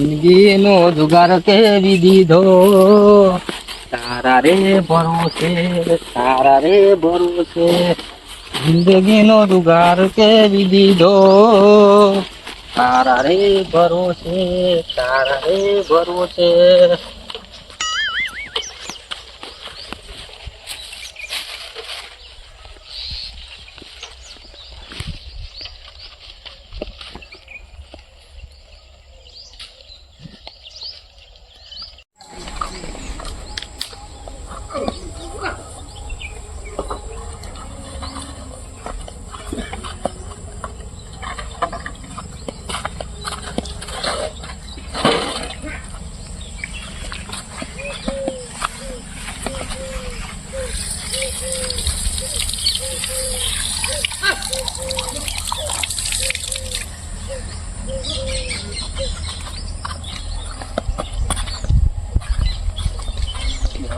જિંદગીનો જુગાર કેવી દીધો? તારા રે ભરોસે, તારા રે ભરોસે જિંદગીનો જુગાર કેવી દીધો? તારા રે ભરોસે, તારા રે ભરોસે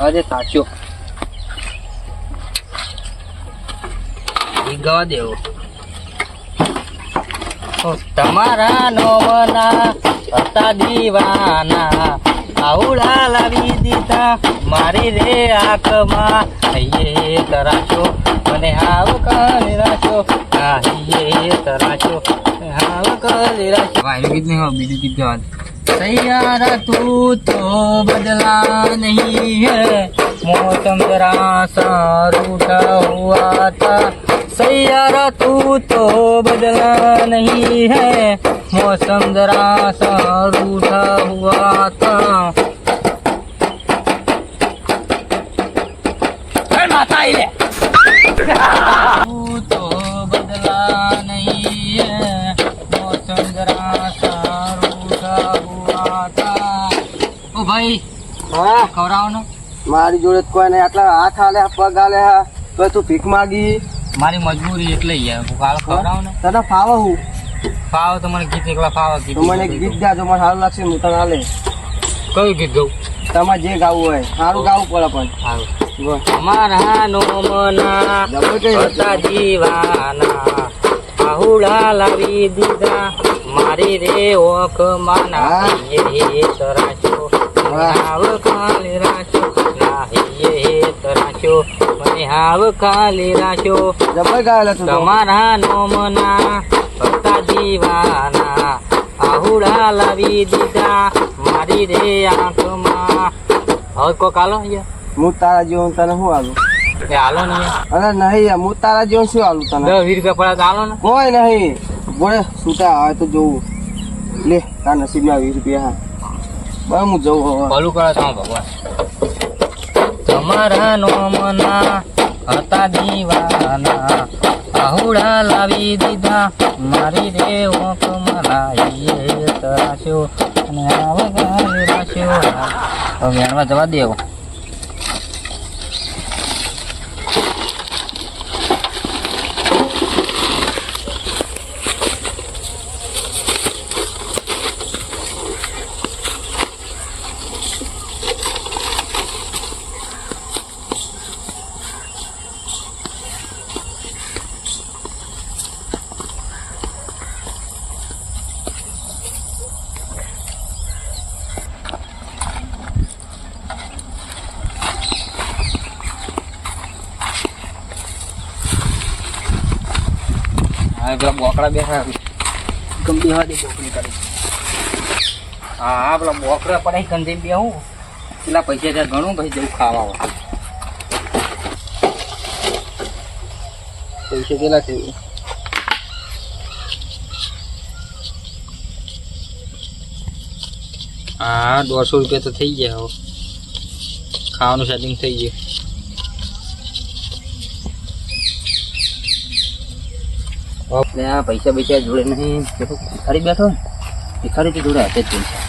આજે સાચો. ઈ ગવા દેવો તમારા નોમના હતા દીવાના. આવડા લાવી દીધા. મારી રે આંખમાં. હૈયે તરાશો. મને હાવ કરી રાશો. હા હૈયે તરાશો. હાવ કરી રાશો. વાયરું ગીત નહીં બીજું ગાવાનું सैयारा तू तो बदला नहीं है। मौसम जरा सा रूठा हुआ था। सैयारा तू तो बदला नहीं है। मौसम जरा सा रूठा हुआ था। माता तू ભાઈ હા. ખવડાવવાનો? મારી જોડે કોઈ નહીં આટલા હાથ હાલે પગ હાલે હા તો તું ભીખ માગી. મારી મજબૂરી એટલે યાર ખવડાવ ને તને ફાવો હું? ફાવો તો મને ગીત એકલા ફાવો ગીત મને ગીત ગાજો મને સારું લાગશે હું તને હાલે કયું ગીત ગાઉં? તમારે જે ગાવું હોય સારું ગાવું પડે પણ. સારું. અમારા નો મના જીવાના આહુડા લાવી દીધા. મારી રે ઓખ માના હાવ ખાલી રાખ્યો મને હાવ ખાલી રાખ્યો. તમારા નોમના હતા દીવાના આહુડા લાવી દીધા. મારી રે આંખમાં. હવે હાલો અહીંયા? હું તારા જીવન તને શું હાલું? એ ને અરે નહીં હું તારા જેવું શું હાલું તને? વીર વીસ રૂપિયા પડે હાલો ને. કોઈ નહીં. બોલે છૂટા આવે તો જોવું. લે તાર નસીબમાં વીસ રૂપિયા હા. બસ હું હવે. ભલું કરે તો ભગવાન. તમારા નોમના હતા દીવાના. આહુડા લાવી દીધા. મારી રે ઓંખ મલાઈએ તરાશ્યો અને આવગાય રાશ્યો હવે જવા દેવો પેલા બોકડા બેઠા ગમતી હોય બોકડી કરી હા હા પેલા બોકડા પડાઈ કંદી બે હું પેલા પૈસા ત્યાં ઘણું પછી જવું ખાવા આવો. પૈસા કેટલા છે હા દોઢસો રૂપિયા તો થઈ ગયા ખાવાનું સેટિંગ થઈ ગયું આપણે આ પૈસા પૈસા જોડે નહીં. ભિખારી બેઠો ભિખારી તો જોડે હાથે જ પૈસા.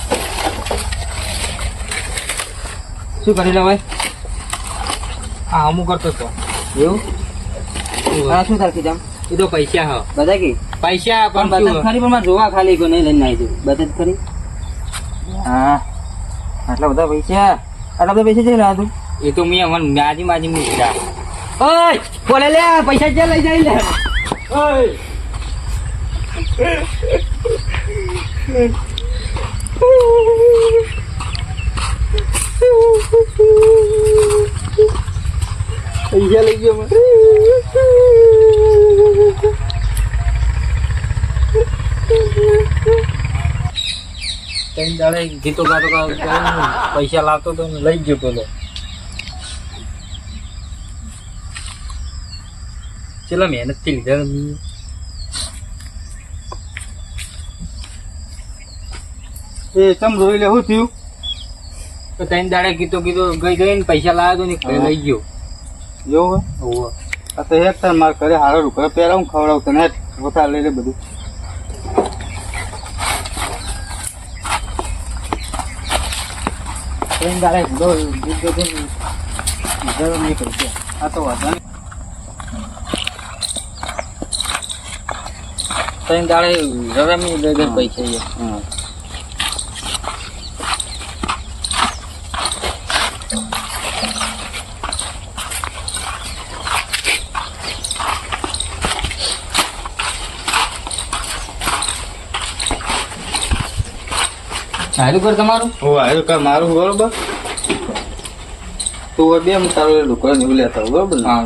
શું કરી લેવાય હા અમુક કરતો તો. એવું? આ શું તારખી જામ એ તો પૈસા હા. બધા કી? પૈસા પણ પણ ખરી પણ મારે જોવા ખાલી કોઈ નહીં લઈને આવી જવું ખરી? હા. આટલા બધા પૈસા? આટલા બધા પૈસા જઈ રહ્યા તું? એ તો મેં માજી માજી મૂક્યા ઓય બોલે લે પૈસા જે લઈ જાય લે? ઓય! પૈસા લઈ ગયો ત્રણ દાડે ગીતો ગાતો પૈસા લાવતો તો લઈ ગયો પેલો. ચેલા મહેનતથી લીધા એ ચમ જોઈ લે શું થયું? તો ત્રણ દાડે કીધો કીધો ગઈ ગઈ ને પૈસા લાવ્યો તો ને લઈ ગયો. જો હોવે આ તો એક તાર માર કરે હારો રૂપિયા પહેરાવું ખવડાવું તને? હેઠ લઈ લે બધું. ત્રણ દાડે ગાતો ને લીધા નહીં પૈસા આ તો વાંધો નહીં. ત્રણ દાડે રમી લઈ ગઈ પૈસા સારું કર તમારું. ઓ આવ્યું કર મારું બરોબર? તું બે હું તારું ઢોકળા ને લેતા બરોબર હા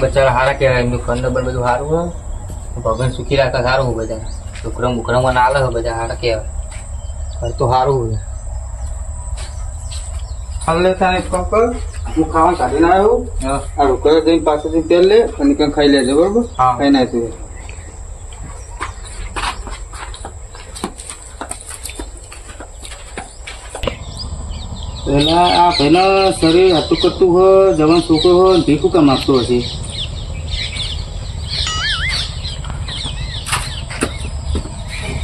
બચારા હારા કહેવાય એમનું ઘર નંબર બધું સારું હોય. ભગવાન સુખી રાખે સારું હોય બધા છોકરા મુકરામાં ના આવે બધા હારા કહેવાય. ઘર તો સારું હોય. હાલ લેતા કર હું ખાવા કાઢીને આવ્યો. આ રોકડા જઈને પાછળથી તેલ લે અને કંઈ ખાઈ લેજો બરોબર? હા. ખાઈ નાખી પેલા આ પેલા શરીર હતું કરતું હોય જવાન છોકરો હોય ભીખું કામ આપતો હશે.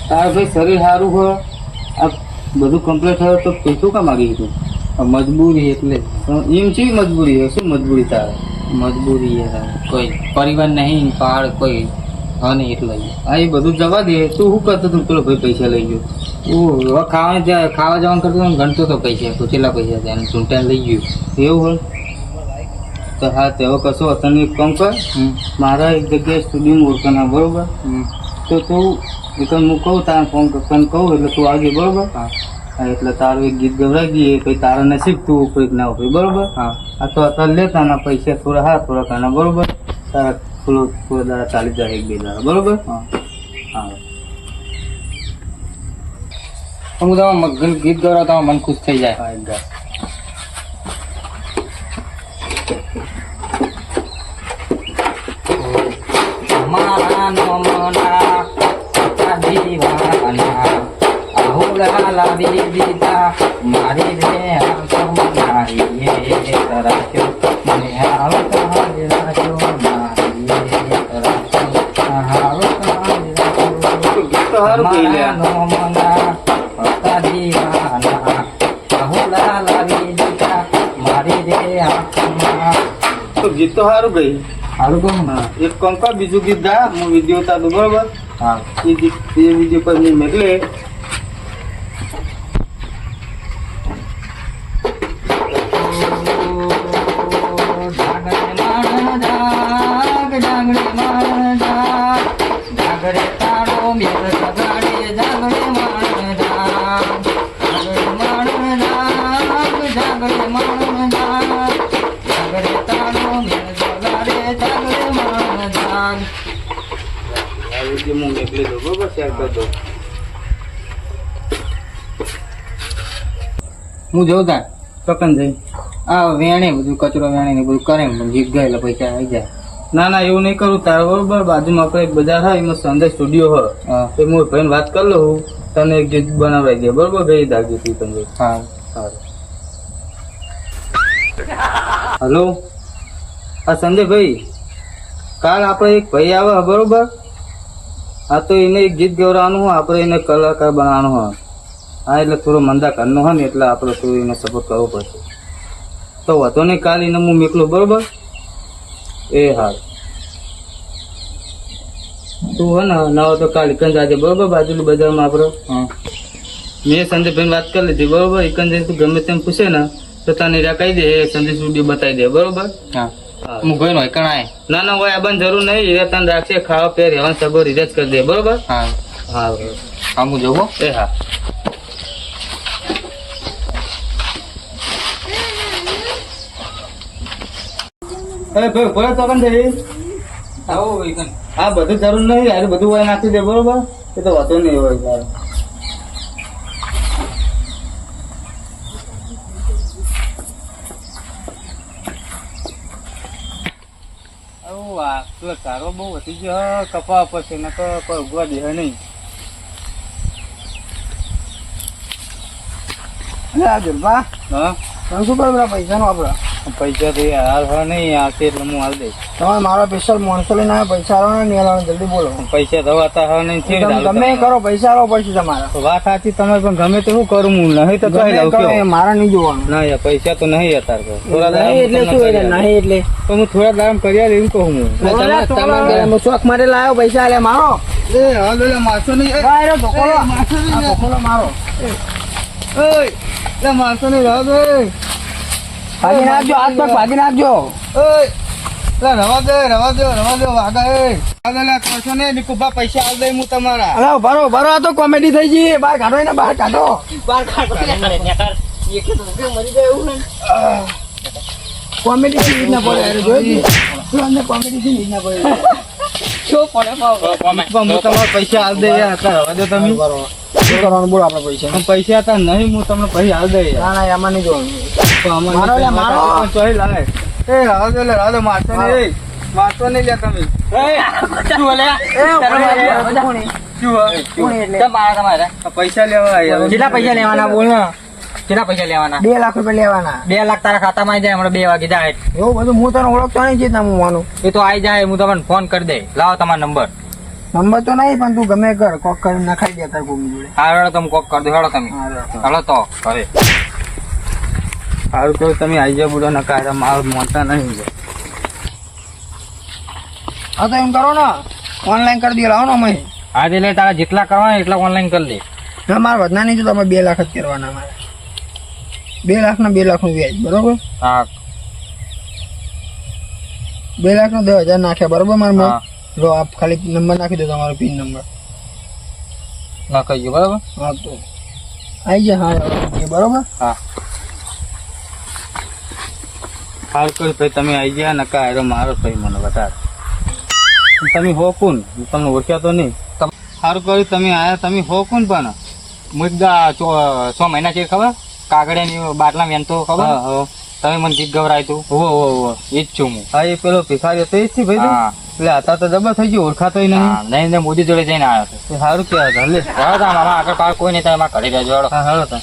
તાર ભાઈ શરીર સારું હોય આ બધું કમ્પ્લીટ થયું તો પૈસું કામ માગી આ મજબૂરી એટલે પણ એમ છે મજબૂરી હોય શું મજબૂરી તારે? મજબૂરી યાર કોઈ પરિવાર નહીં પહાડ કોઈ હા નહીં એટલે. આ એ બધું જવા દે. તું શું કરતો તું પેલો ભાઈ પૈસા લઈ ગયો. ઓ હવે ખાવા જાય ખાવા જવાનું કરતો હતો ને ગણતો તો પૈસા તો કેટલા પૈસા છે એને ચૂંટાઈને લઈ ગયું. એવું હોય? તો હા તેવો કશો તને એક કામ કર. હમ. મારા એક જગ્યાએ સ્ટુડિયો ઓળખાના બરોબર? હમ. તો તું એક હું કહું તારે ફોન તને કહું એટલે તું આવજે બરોબર? હા હા. એટલે તારું એક ગીત ગવડાવી દઈએ પછી તારા નસીબ તું ઉપરી ના ઉપરી બરોબર? હા. આ તો અત્યારે લેતાના પૈસા થોડા હા થોડા કાના બરોબર? તારા થોડો થોડા દાડા ચાલી જાય એક બે દાડા બરોબર? હા. હા. હું તમારા મગન ગીત ગવડાવ તમારું મન ખુશ થઈ જાય. હા એક લાવી દીધા મારી રે એ તરાજો મને આવતા રાજો મારી એ તરાજો આવતા રાજો ગીત તો સારું કહી લે મારા નમના સતા દીવાના આહુડા લાવી દીધા મારી રે તો ગીત તો સારું ગઈ સારું કહું ના એક કામ કર બીજું ગીત ગા હું વીડિયો તારું બરોબર? હા. એ ગીત એ વીડિયો પર મેં મોકલે આ વીડિયો હું મોકલી દઉં બરોબર શેર કરી દઉં હું જોઉં તા જઈ. આ વેણે બધું કચરો વેણે ને બધું કરે જીત ગયેલા પૈસા આવી જાય. ના ના એવું નહીં કરું તારે બરોબર? બાજુમાં આપણે એક બજાર હોય એમાં સંદેશ સ્ટુડિયો હોય. તો હું ભાઈને વાત કરી લઉં તને એક ગીત બનાવડાવી દે બરોબર? ભાઈ દાગી તું તમે હા. હલો? હા સંજયભાઈ કાલ આપણે એક ભાઈ આવે બરોબર? હા તો એને એક ગીત ગવડાવવાનું હોય આપણે એને કલાકાર બનાવવાનું હોય. હા એટલે થોડો મંદા કરનો હોય ને એટલે આપણે થોડું એને સપોર્ટ કરવો પડશે. તો વાંધો નહીં કાલ એને હું મોકલું બરોબર? એ હા તું હો ને ના હોય તો કાલ ઇકન જાજે બરોબર? બાજુલું બજારમાં આપણે. હા. મેં સંજયભાઈ વાત કરી લીધી બરોબર? ઇકન જઈને તું ગમે તેમ પૂછે ને તો તને રાખાઈ દે સંજય સ્ટુડિયો બતાવી દે બરોબર? હા. હું. ગયો નો કણાય ના ના હોય આ જરૂર નહીં હીરે તને રાખશે ખાવા પે રહેવાનું સગો રીત કરી દે બરોબર? હા. હા. હા હું જોવો એ હા. અરે ભાઈ ભલે તો કેમ જઈ આવો હા બધું જરૂર નહીં યાર બધું હોય નાખી દે બરોબર? એ તો વાંધો નહીં હોય યાર આવું આ પેલો બહુ વધી ગયો. કપા પછી તો કોઈ ઉગવા દે નહીં. આ જલપા હા? શું કરો પૈસા નો આપડે? પૈસા તો હાલ હોય નહીં આવશે એટલે હું હાલ દઈશ. તમે મારો સ્પેશિયલ માણસો લઈને આવે પૈસા આલો ને નહીં આલો જલ્દી બોલો. પૈસા ધવાતા હોય નહીં છે તમે ગમે કરો પૈસા આવો પડશે તમારે. વાત સાચી તમે પણ ગમે તે શું કરું હું નહીં તો કહી લઉં કે મારા નહીં જોવાનું. ના યાર પૈસા તો નહીં અત્યારે તો. થોડા દાડા એટલે શું એટલે નહીં એટલે? તો હું થોડા દાડા કરી આલે એમ કહું હું. તમે- તમે- તમે શોખ માટે લાવ્યો પૈસા એટલે મારો. એ હાલ એટલે મારશો નહીં. મારશો નહીં, મારશો નહીં ભાગી નાખજો હાથ પગ ભાગી નાખજો. રવા દે રવા દે રવા દે વાગા એ કરશો નહીં પૈસા હાલ દે હું તમારા. ભરો ભરો આ તો કોમેડી થઈ ગઈ. બહાર કાઢો એને બહાર કાઢો. કોમેડી થી ના પડે જોઈ કોમેડી થી ના પડે. પણ હું તમારા પૈસા હાલ દે યાર અત્યારે રવા તમે. કરવાનું બોલો આપણે પૈસા? પૈસા હતા નહીં હું તમને પૈસા હાલ દે યાર. ના ના એમાં નહીં જોવાનું. મારો મારો. લાવે. એ દે દે, નહીં, એ. નહીં લે તમે. શું પૈસા લેવા. કેટલા પૈસા લેવાના બોલ ને. કેટલા પૈસા લેવાના? બે લાખ રૂપિયા લેવાના. બે લાખ તારા ખાતામાં આવી જાય હમણાં બે વાગે જાય. એવું બધું હું તને ઓળખતો નહીં છે હું માનું. એ તો આવી જાય હું તમને ફોન કરી દે લાવો તમારો નંબર નંબર તો નહીં પણ તું ગમે કર. કોક કરી નખાઈ દે તાર કોમી જોડે. હા હેડો તમે કોક કરી દો હેડો તમે. હેડો તો હવે. સારું તો તમે આવી જાવ બુડો આ માલ મોટા નહીં હા તો એમ કરો ને. ઓનલાઈન કરી દે લાવો ને અમે. આજે લે તારા જેટલા કરવાના એટલા ઓનલાઈન કરી દે. મારે વધના નહીં જો તમે બે લાખ જ કરવાના મારે. બે લાખ ના બે લાખનું વ્યાજ બરોબર? હા. બે લાખ નો દસ હજાર નાખ્યા બરોબર મારે જો આપ ખાલી નંબર નાખી દો તમારો પિન નંબર. નાખાઈ ગયો બરાબર? હા તો. આવી જાય હા બરોબર? હા. સારું કોઈ ભાઈ તમે આવી ગયા નકા આયરો મારો ભાઈ મને વધારે. તમે હો કોણ? હું તમને ઓળખ્યા તો નહીં. સારું કર્યું તમે આયા તમે હો કોણ પણ? હું છ મહિના છે ખબર? કાગડિયાની બાટલા વેનતો ખબર? હા હા. તમે મને ગીત ગવરાય તું. હો હો હો એ જ છું હું. હા એ પેલો ભિખારી હતો એ જ છે ભાઈ હા. એટલે હતા તો જબર થઈ ગયો ઓળખાતો નહીં. હા, નરેન્દ્ર મોદી જોડે જઈને આવ્યો છું સારું કહેવાય આગળ પાર કોઈ નહીં તમે મારા ઘરે રહેજો હા હાલો તા.